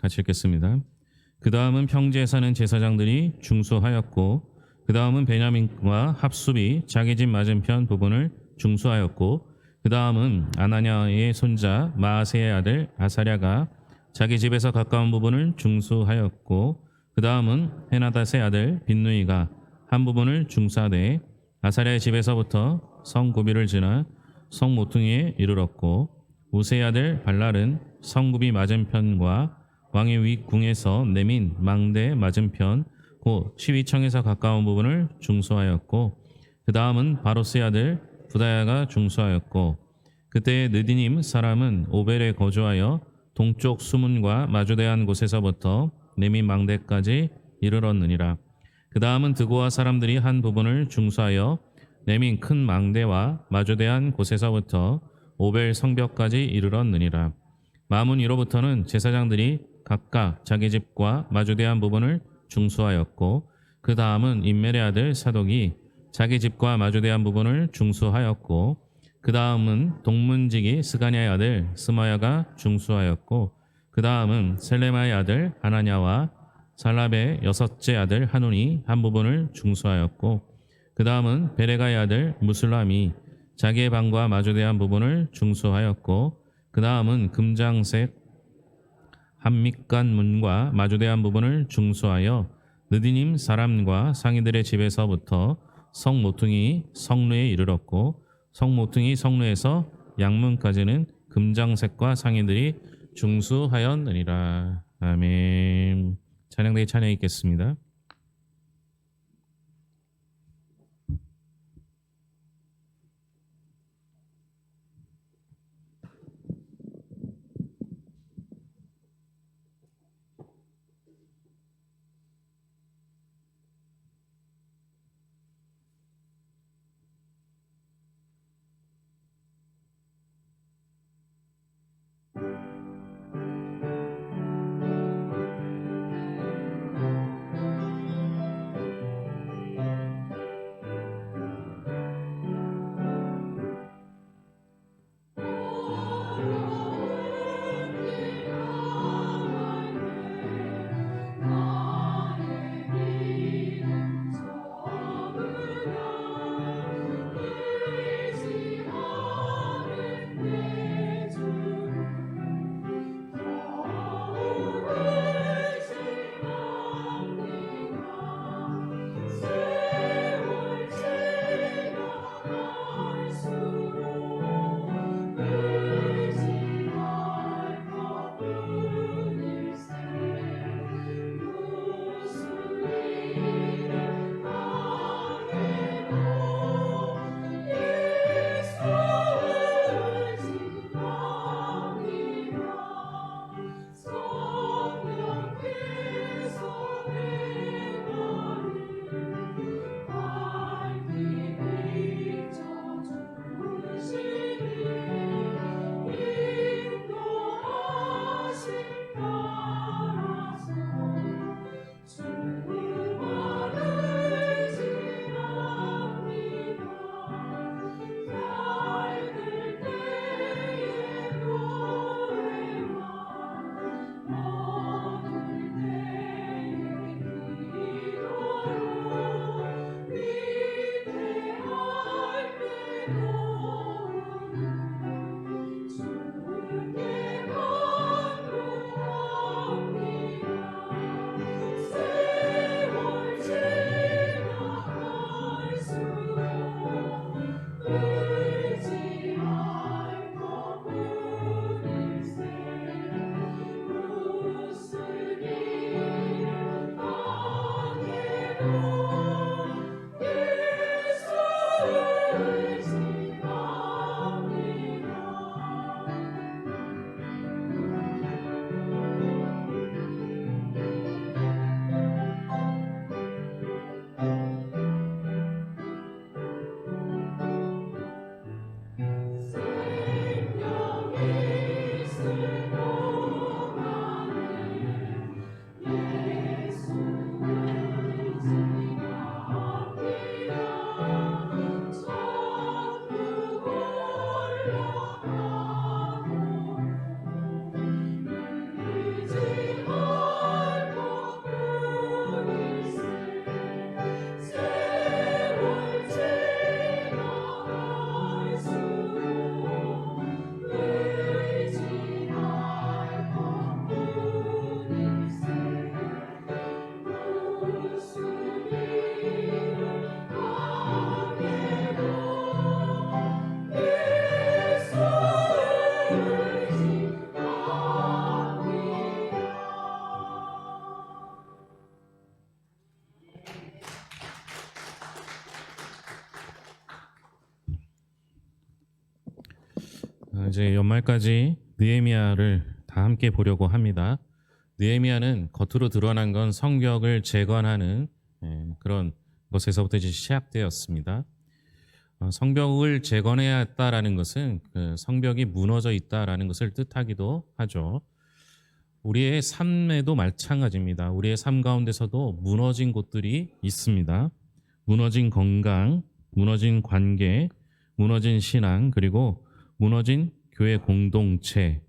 같이 읽겠습니다. 그 다음은 평지에 사는 제사장들이 중수하였고 그 다음은 베냐민과 합숲이 자기 집 맞은편 부분을 중수하였고 그 다음은 아나냐의 손자 마아세의 아들 아사랴가 자기 집에서 가까운 부분을 중수하였고 그 다음은 헤나닷의 아들 빈누이가 한 부분을 중수하되 아사랴의 집에서부터 성 고비를 지나 성 모퉁이에 이르렀고 우세의 아들 발랄은 성굽이 맞은편과 왕의 윗궁에서 내민 망대 맞은편 곧 시위청에서 가까운 부분을 중수하였고 그 다음은 바로스의 아들 부다야가 중수하였고 그때 느디님 사람은 오벨에 거주하여 동쪽 수문과 마주대한 곳에서부터 내민 망대까지 이르렀느니라. 그 다음은 드고아 사람들이 한 부분을 중수하여 내민 큰 망대와 마주대한 곳에서부터 오벨 성벽까지 이르렀느니라. 마문 이로부터는 제사장들이 각각 자기 집과 마주대한 부분을 중수하였고 그 다음은 인멜의 아들 사독이 자기 집과 마주대한 부분을 중수하였고 그 다음은 동문지기 스가냐의 아들 스마야가 중수하였고 그 다음은 셀레마의 아들 하나냐와 살랍의 여섯째 아들 하논이 한 부분을 중수하였고 그 다음은 베레가의 아들 무슬람이 자기의 방과 마주대한 부분을 중수하였고 그 다음은 금장색 한밑간 문과 마주대한 부분을 중수하여 느디님 사람과 상인들의 집에서부터 성 모퉁이 성루에 이르렀고 성 모퉁이 성루에서 양문까지는 금장색과 상인들이 중수하였느니라 아멘 찬양대의 찬양 있겠습니다. 이제 연말까지 느헤미야를 다 함께 보려고 합니다. 느헤미야는 겉으로 드러난 건 성벽을 재건하는 예, 그런 것에서부터 이제 시작되었습니다. 어, 성벽을 재건해야 했다라는 것은 그 성벽이 무너져 있다라는 것을 뜻하기도 하죠. 우리의 삶에도 마찬가지입니다. 우리의 삶 가운데서도 무너진 곳들이 있습니다. 무너진 건강, 무너진 관계, 무너진 신앙, 그리고 무너진 교회 공동체.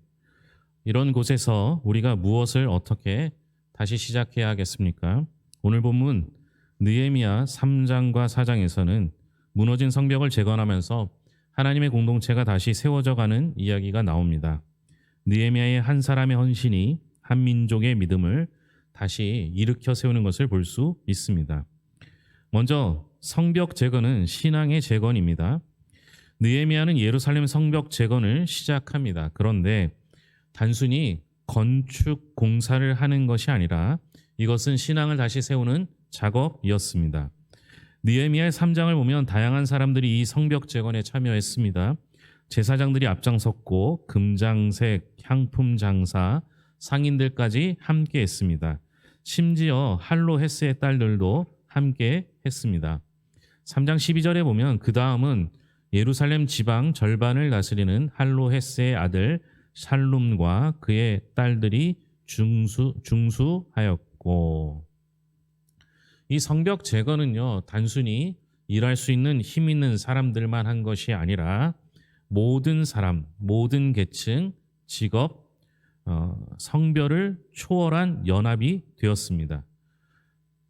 이런 곳에서 우리가 무엇을 어떻게 다시 시작해야 하겠습니까? 오늘 본문 느헤미야 3장과 4장에서는 무너진 성벽을 재건하면서 하나님의 공동체가 다시 세워져 가는 이야기가 나옵니다. 느헤미야의 한 사람의 헌신이 한 민족의 믿음을 다시 일으켜 세우는 것을 볼 수 있습니다. 먼저 성벽 재건은 신앙의 재건입니다. 느헤미야는 예루살렘 성벽 재건을 시작합니다. 그런데 단순히 건축 공사를 하는 것이 아니라 이것은 신앙을 다시 세우는 작업이었습니다. 느헤미야의 3장을 보면 다양한 사람들이 이 성벽 재건에 참여했습니다. 제사장들이 앞장섰고 금장색, 향품 장사, 상인들까지 함께 했습니다. 심지어 할로 헤스의 딸들도 함께 했습니다. 3장 12절에 보면 그 다음은 예루살렘 지방 절반을 다스리는 할로 헤스의 아들 샬룸과 그의 딸들이 중수, 중수하였고 이 성벽 제거는요 단순히 일할 수 있는 힘 있는 사람들만 한 것이 아니라 모든 사람, 모든 계층, 직업, 어, 성별을 초월한 연합이 되었습니다.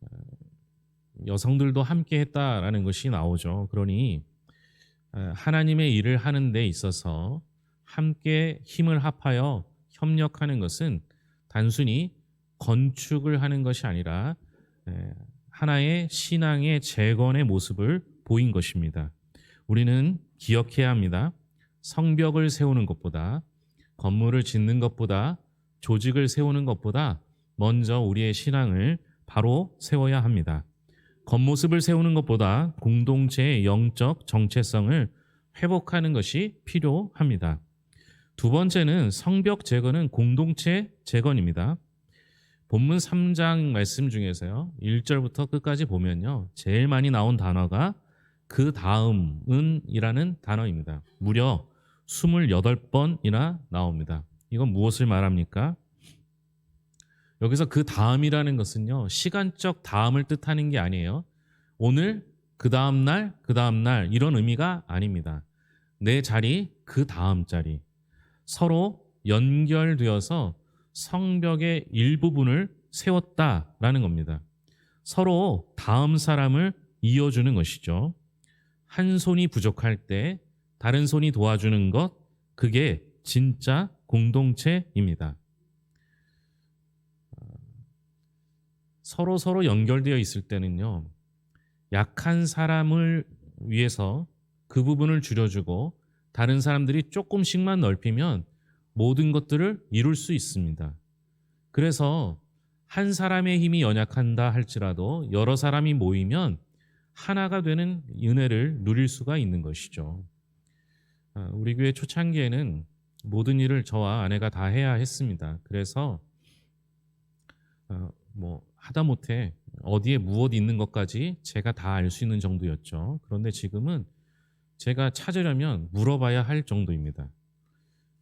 어, 여성들도 함께 했다라는 것이 나오죠. 그러니 어, 하나님의 일을 하는 데 있어서 함께 힘을 합하여 협력하는 것은 단순히 건축을 하는 것이 아니라 에, 하나의 신앙의 재건의 모습을 보인 것입니다. 우리는 기억해야 합니다. 성벽을 세우는 것보다 건물을 짓는 것보다 조직을 세우는 것보다 먼저 우리의 신앙을 바로 세워야 합니다. 겉모습을 세우는 것보다 공동체의 영적 정체성을 회복하는 것이 필요합니다. 두 번째는 성벽 재건은 공동체 재건입니다. 본문 3장 말씀 중에서요. 1절부터 끝까지 보면요. 제일 많이 나온 단어가 그 다음은 이라는 단어입니다. 무려 28번이나 나옵니다. 이건 무엇을 말합니까? 여기서 그 다음이라는 것은요. 시간적 다음을 뜻하는 게 아니에요. 오늘, 그 다음 날, 그 다음 날 이런 의미가 아닙니다. 내 자리, 그 다음 자리. 서로 연결되어서 성벽의 일부분을 세웠다라는 겁니다. 서로 다음 사람을 이어주는 것이죠. 한 손이 부족할 때 다른 손이 도와주는 것, 그게 진짜 공동체입니다. 서로 서로 연결되어 있을 때는요, 약한 사람을 위해서 그 부분을 줄여주고 다른 사람들이 조금씩만 넓히면 모든 것들을 이룰 수 있습니다. 그래서 한 사람의 힘이 연약한다 할지라도 여러 사람이 모이면 하나가 되는 은혜를 누릴 수가 있는 것이죠. 아, 우리 교회 초창기에는 모든 일을 저와 아내가 다 해야 했습니다. 그래서 어, 뭐 하다못해 어디에 무엇 있는 것까지 제가 다 알 수 있는 정도였죠. 그런데 지금은 제가 찾으려면 물어봐야 할 정도입니다.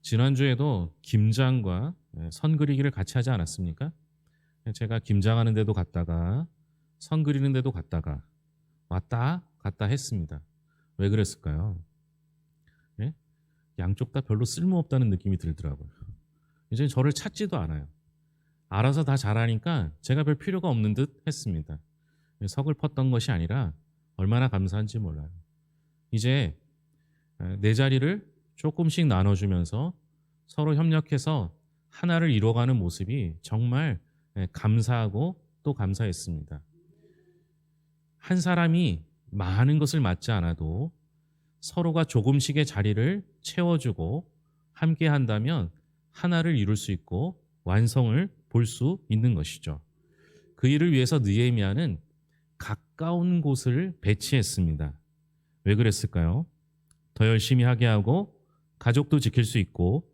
지난주에도 김장과 선 그리기를 같이 하지 않았습니까? 제가 김장하는 데도 갔다가 선 그리는 데도 갔다가 왔다 갔다 했습니다. 왜 그랬을까요? 예? 양쪽 다 별로 쓸모없다는 느낌이 들더라고요. 이제 저를 찾지도 않아요. 알아서 다 잘하니까 제가 별 필요가 없는 듯 했습니다. 석을 펐던 것이 아니라 얼마나 감사한지 몰라요. 이제 내 자리를 조금씩 나눠주면서 서로 협력해서 하나를 이뤄가는 모습이 정말 감사하고 또 감사했습니다. 한 사람이 많은 것을 맡지 않아도 서로가 조금씩의 자리를 채워주고 함께 한다면 하나를 이룰 수 있고 완성을 볼 수 있는 것이죠. 그 일을 위해서 느헤미야는 가까운 곳을 배치했습니다. 왜 그랬을까요? 더 열심히 하게 하고 가족도 지킬 수 있고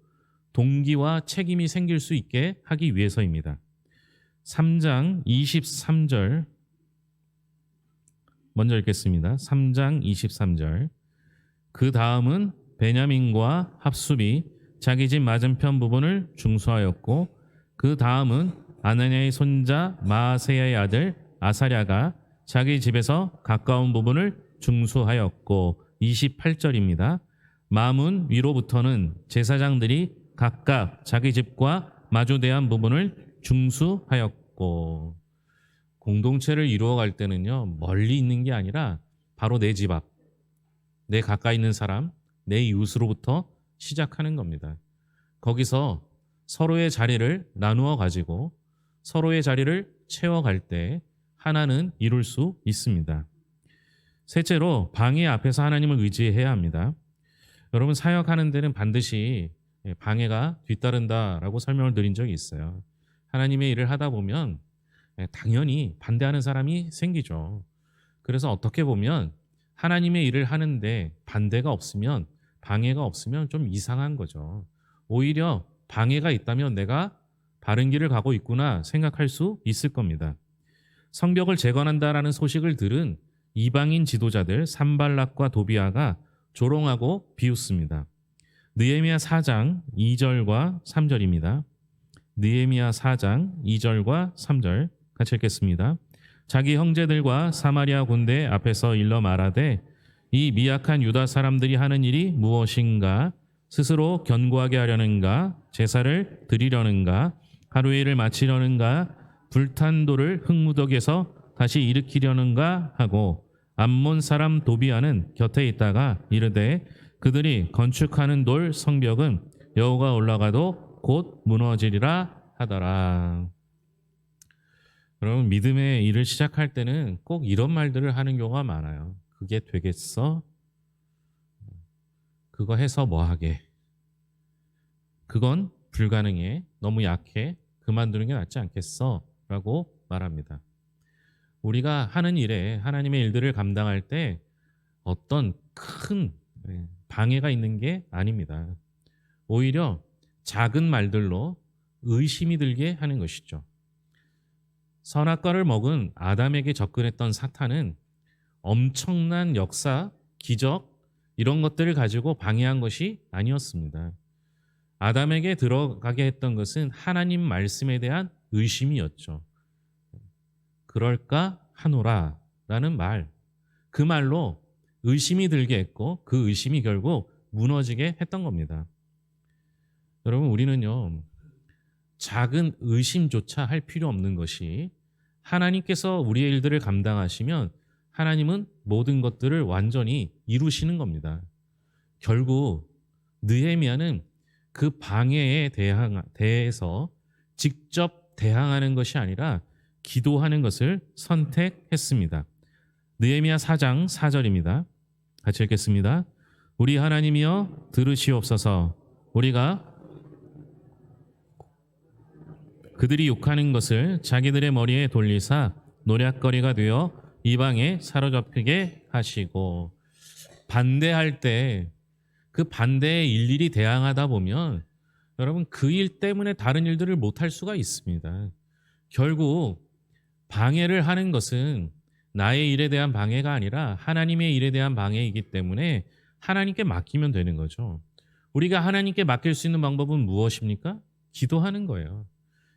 동기와 책임이 생길 수 있게 하기 위해서입니다. 3장 23절 먼저 읽겠습니다. 3장 23절. 그 다음은 베냐민과 합숲이 자기 집 맞은편 부분을 중수하였고 그 다음은 아나니아의 손자 마세야의 아들 아사랴가 자기 집에서 가까운 부분을 중수하였고 28절입니다. 마문 위로부터는 제사장들이 각각 자기 집과 마주대한 부분을 중수하였고 공동체를 이루어갈 때는요 멀리 있는 게 아니라 바로 내 집 앞, 내 가까이 있는 사람, 내 이웃으로부터 시작하는 겁니다. 거기서 서로의 자리를 나누어 가지고 서로의 자리를 채워갈 때 하나는 이룰 수 있습니다. 셋째로 방해 앞에서 하나님을 의지해야 합니다. 여러분 사역하는 데는 반드시 방해가 뒤따른다라고 설명을 드린 적이 있어요. 하나님의 일을 하다 보면 당연히 반대하는 사람이 생기죠. 그래서 어떻게 보면 하나님의 일을 하는데 반대가 없으면 방해가 없으면 좀 이상한 거죠. 오히려 방해가 있다면 내가 바른 길을 가고 있구나 생각할 수 있을 겁니다. 성벽을 재건한다라는 소식을 들은 이방인 지도자들 산발락과 도비아가 조롱하고 비웃습니다. 느헤미야 4장 2절과 3절입니다. 느헤미야 4장 2절과 3절 같이 읽겠습니다. 자기 형제들과 사마리아 군대 앞에서 일러 말하되 이 미약한 유다 사람들이 하는 일이 무엇인가 스스로 견고하게 하려는가 제사를 드리려는가 하루의 일을 마치려는가 불탄 돌을 흙무더기에서 다시 일으키려는가 하고 암몬 사람 도비아는 곁에 있다가 이르되 그들이 건축하는 돌 성벽은 여호가 올라가도 곧 무너지리라 하더라. 여러분 믿음의 일을 시작할 때는 꼭 이런 말들을 하는 경우가 많아요. 그게 되겠어? 그거 해서 뭐 하게? 그건 불가능해. 너무 약해. 그만두는 게 낫지 않겠어? 라고 말합니다. 우리가 하는 일에 하나님의 일들을 감당할 때 어떤 큰 네, 방해가 있는 게 아닙니다. 오히려 작은 말들로 의심이 들게 하는 것이죠. 선악과를 먹은 아담에게 접근했던 사탄은 엄청난 역사, 기적 이런 것들을 가지고 방해한 것이 아니었습니다. 아담에게 들어가게 했던 것은 하나님 말씀에 대한 의심이었죠. 그럴까 하노라 라는 말. 그 말로 의심이 들게 했고 그 의심이 결국 무너지게 했던 겁니다. 여러분, 우리는요, 작은 의심조차 할 필요 없는 것이 하나님께서 우리의 일들을 감당하시면 하나님은 모든 것들을 완전히 이루시는 겁니다. 결국 느헤미야는 그 방해에 대항, 대해서 직접 대항하는 것이 아니라 기도하는 것을 선택했습니다. 느헤미야 4장 4절입니다. 같이 읽겠습니다. 우리 하나님이여 들으시옵소서. 우리가 그들이 욕하는 것을 자기들의 머리에 돌리사 노략거리가 되어 이방에 사로잡히게 하시고 반대할 때 그 반대에 일일이 대항하다 보면 여러분 그 일 때문에 다른 일들을 못할 수가 있습니다. 결국 방해를 하는 것은 나의 일에 대한 방해가 아니라 하나님의 일에 대한 방해이기 때문에 하나님께 맡기면 되는 거죠. 우리가 하나님께 맡길 수 있는 방법은 무엇입니까? 기도하는 거예요.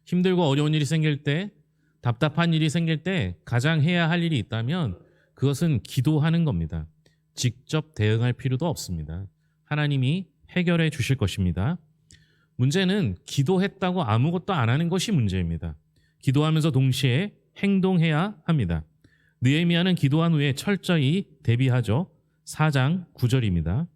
힘들고 어려운 일이 생길 때, 답답한 일이 생길 때 가장 해야 할 일이 있다면 그것은 기도하는 겁니다. 직접 대응할 필요도 없습니다. 하나님이 해결해 주실 것입니다. 문제는 기도했다고 아무것도 안 하는 것이 문제입니다. 기도하면서 동시에 행동해야 합니다. 느헤미야는 기도한 후에 철저히 대비하죠. 4장 9절입니다.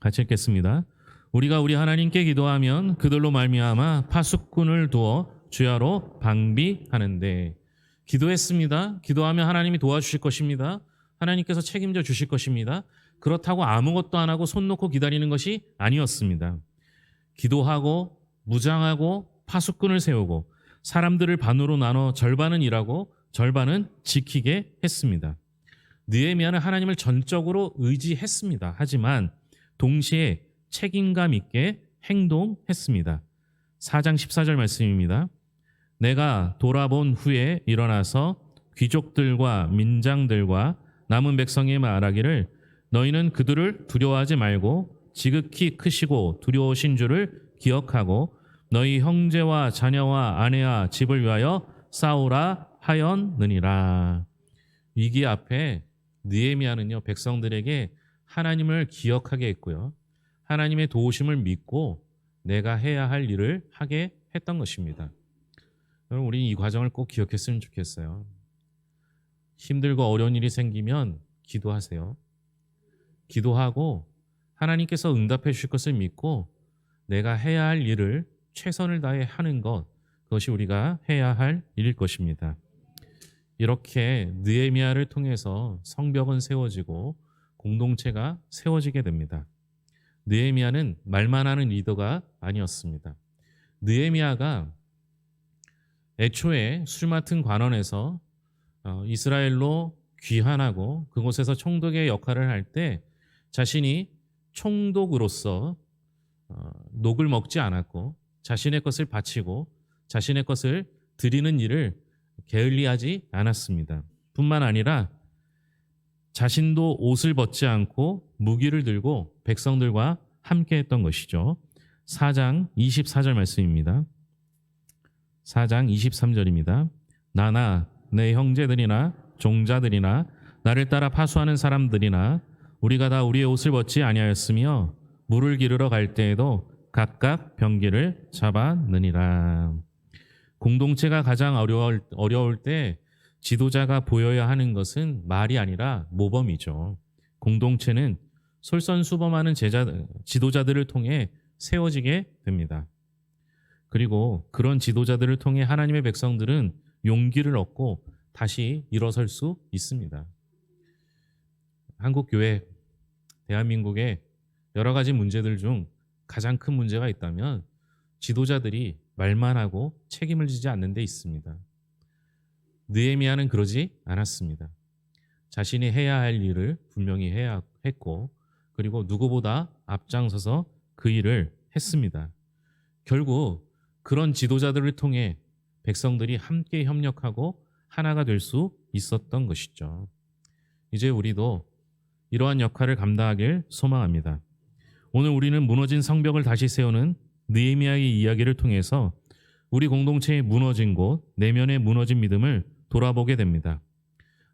같이 읽겠습니다. 우리가 우리 하나님께 기도하면 그들로 말미암아 파수꾼을 두어 주야로 방비하는데 기도했습니다. 기도하면 하나님이 도와주실 것입니다. 하나님께서 책임져 주실 것입니다. 그렇다고 아무것도 안 하고 손 놓고 기다리는 것이 아니었습니다. 기도하고 무장하고 파수꾼을 세우고 사람들을 반으로 나눠 절반은 일하고 절반은 지키게 했습니다. 느헤미야는 하나님을 전적으로 의지했습니다. 하지만 동시에 책임감 있게 행동했습니다. 4장 14절 말씀입니다. 내가 돌아본 후에 일어나서 귀족들과 민장들과 남은 백성에 말하기를 너희는 그들을 두려워하지 말고 지극히 크시고 두려우신 줄을 기억하고 너희 형제와 자녀와 아내와 집을 위하여 싸우라 하였느니라. 위기 앞에 느헤미야는요 백성들에게 하나님을 기억하게 했고요. 하나님의 도우심을 믿고 내가 해야 할 일을 하게 했던 것입니다. 여러분 우리 이 과정을 꼭 기억했으면 좋겠어요. 힘들고 어려운 일이 생기면 기도하세요. 기도하고 하나님께서 응답해 주실 것을 믿고 내가 해야 할 일을 최선을 다해 하는 것 그것이 우리가 해야 할 일일 것입니다. 이렇게 느헤미야를 통해서 성벽은 세워지고 공동체가 세워지게 됩니다. 느헤미야는 말만 하는 리더가 아니었습니다. 느헤미야가 애초에 술 맡은 관원에서 어, 이스라엘로 귀환하고 그곳에서 총독의 역할을 할 때 자신이 총독으로서 어, 녹을 먹지 않았고 자신의 것을 바치고 자신의 것을 드리는 일을 게을리하지 않았습니다. 뿐만 아니라 자신도 옷을 벗지 않고 무기를 들고 백성들과 함께 했던 것이죠. 4장 24절 말씀입니다. 4장 23절입니다. 나나 내 형제들이나 종자들이나 나를 따라 파수하는 사람들이나 우리가 다 우리의 옷을 벗지 아니하였으며 물을 기르러 갈 때에도 각각 병기를 잡았느니라. 공동체가 가장 어려울, 어려울 때 지도자가 보여야 하는 것은 말이 아니라 모범이죠. 공동체는 솔선수범하는 제자, 지도자들을 통해 세워지게 됩니다. 그리고 그런 지도자들을 통해 하나님의 백성들은 용기를 얻고 다시 일어설 수 있습니다. 한국 교회, 대한민국의 여러 가지 문제들 중 가장 큰 문제가 있다면 지도자들이 말만 하고 책임을 지지 않는 데 있습니다. 느헤미야는 그러지 않았습니다. 자신이 해야 할 일을 분명히 해야 했고 그리고 누구보다 앞장서서 그 일을 했습니다. 결국 그런 지도자들을 통해 백성들이 함께 협력하고 하나가 될 수 있었던 것이죠. 이제 우리도 이러한 역할을 감당하길 소망합니다. 오늘 우리는 무너진 성벽을 다시 세우는 느헤미야의 이야기를 통해서 우리 공동체의 무너진 곳, 내면의 무너진 믿음을 돌아보게 됩니다.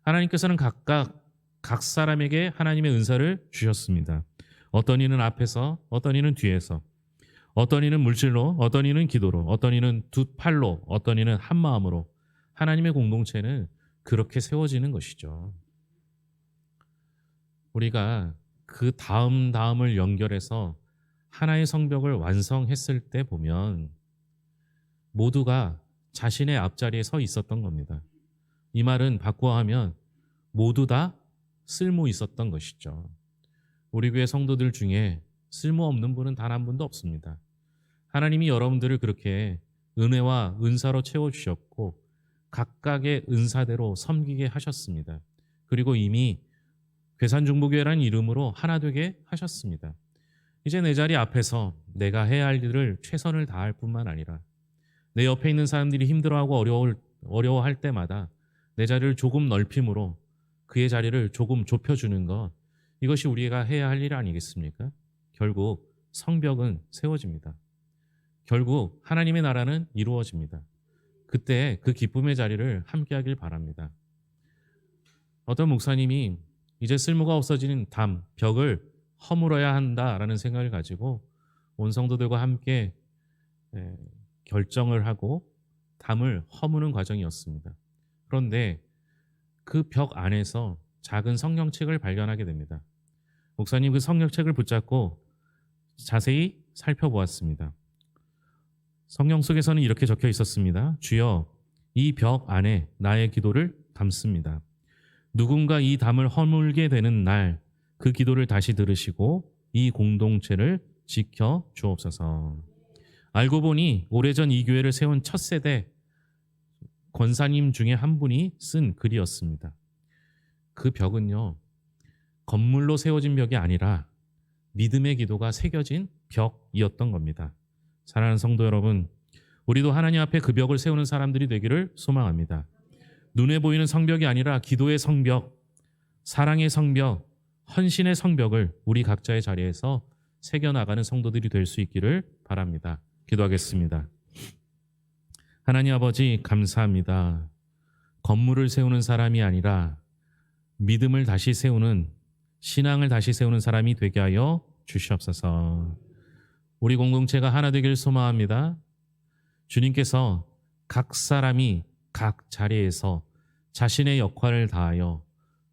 하나님께서는 각각 각 사람에게 하나님의 은사를 주셨습니다. 어떤 이는 앞에서, 어떤 이는 뒤에서, 어떤 이는 물질로, 어떤 이는 기도로, 어떤 이는 두 팔로, 어떤 이는 한 마음으로 하나님의 공동체는 그렇게 세워지는 것이죠. 우리가 그 다음 다음을 연결해서 하나의 성벽을 완성했을 때 보면 모두가 자신의 앞자리에 서 있었던 겁니다. 이 말은 바꾸어 하면 모두 다 쓸모 있었던 것이죠. 우리 교회 성도들 중에 쓸모 없는 분은 단 한 분도 없습니다. 하나님이 여러분들을 그렇게 은혜와 은사로 채워주셨고 각각의 은사대로 섬기게 하셨습니다. 그리고 이미 괴산중보교회라는 이름으로 하나 되게 하셨습니다. 이제 내 자리 앞에서 내가 해야 할 일을 최선을 다할 뿐만 아니라 내 옆에 있는 사람들이 힘들어하고 어려울, 어려워할 때마다 내 자리를 조금 넓힘으로 그의 자리를 조금 좁혀주는 것 이것이 우리가 해야 할 일 아니겠습니까? 결국 성벽은 세워집니다. 결국 하나님의 나라는 이루어집니다. 그때 그 기쁨의 자리를 함께 하길 바랍니다. 어떤 목사님이 이제 쓸모가 없어지는 담, 벽을 허물어야 한다라는 생각을 가지고 온 성도들과 함께 예, 결정을 하고 담을 허무는 과정이었습니다. 그런데 그 벽 안에서 작은 성경책을 발견하게 됩니다. 목사님 그 성경책을 붙잡고 자세히 살펴보았습니다. 성경 속에서는 이렇게 적혀 있었습니다. 주여, 이 벽 안에 나의 기도를 담습니다. 누군가 이 담을 허물게 되는 날, 그 기도를 다시 들으시고 이 공동체를 지켜 주옵소서. 알고 보니 오래전 이 교회를 세운 첫 세대 권사님 중에 한 분이 쓴 글이었습니다. 그 벽은요, 건물로 세워진 벽이 아니라 믿음의 기도가 새겨진 벽이었던 겁니다. 사랑하는 성도 여러분, 우리도 하나님 앞에 그 벽을 세우는 사람들이 되기를 소망합니다. 눈에 보이는 성벽이 아니라 기도의 성벽, 사랑의 성벽, 헌신의 성벽을 우리 각자의 자리에서 새겨나가는 성도들이 될 수 있기를 바랍니다. 기도하겠습니다. 하나님 아버지, 감사합니다. 건물을 세우는 사람이 아니라 믿음을 다시 세우는 신앙을 다시 세우는 사람이 되게 하여 주시옵소서. 우리 공동체가 하나 되길 소망합니다. 주님께서 각 사람이 각 자리에서 자신의 역할을 다하여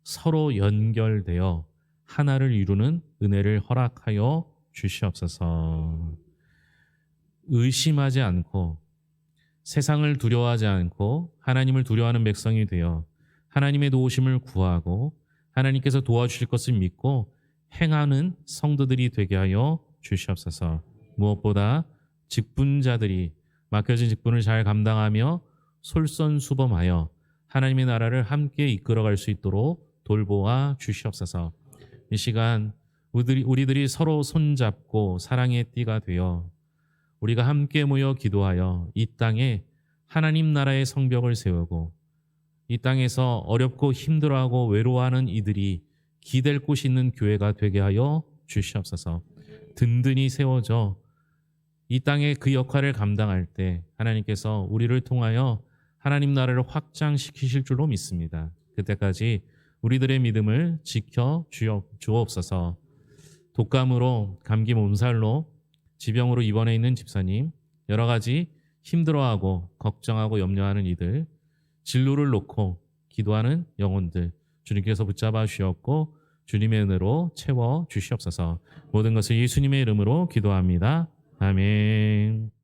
서로 연결되어 하나를 이루는 은혜를 허락하여 주시옵소서. 의심하지 않고 세상을 두려워하지 않고 하나님을 두려워하는 백성이 되어 하나님의 도우심을 구하고 하나님께서 도와주실 것을 믿고 행하는 성도들이 되게 하여 주시옵소서. 무엇보다 직분자들이 맡겨진 직분을 잘 감당하며 솔선수범하여 하나님의 나라를 함께 이끌어갈 수 있도록 돌보아 주시옵소서. 이 시간 우리들이, 우리들이 서로 손잡고 사랑의 띠가 되어 우리가 함께 모여 기도하여 이 땅에 하나님 나라의 성벽을 세우고 이 땅에서 어렵고 힘들어하고 외로워하는 이들이 기댈 곳이 있는 교회가 되게 하여 주시옵소서. 든든히 세워져 이 땅에 그 역할을 감당할 때 하나님께서 우리를 통하여 하나님 나라를 확장시키실 줄로 믿습니다. 그때까지 우리들의 믿음을 지켜 주옵소서. 독감으로 감기 몸살로 지병으로 입원해 있는 집사님, 여러 가지 힘들어하고 걱정하고 염려하는 이들, 진로를 놓고 기도하는 영혼들, 주님께서 붙잡아 주셨고 주님의 은혜로 채워 주시옵소서. 모든 것을 예수님의 이름으로 기도합니다. 아멘.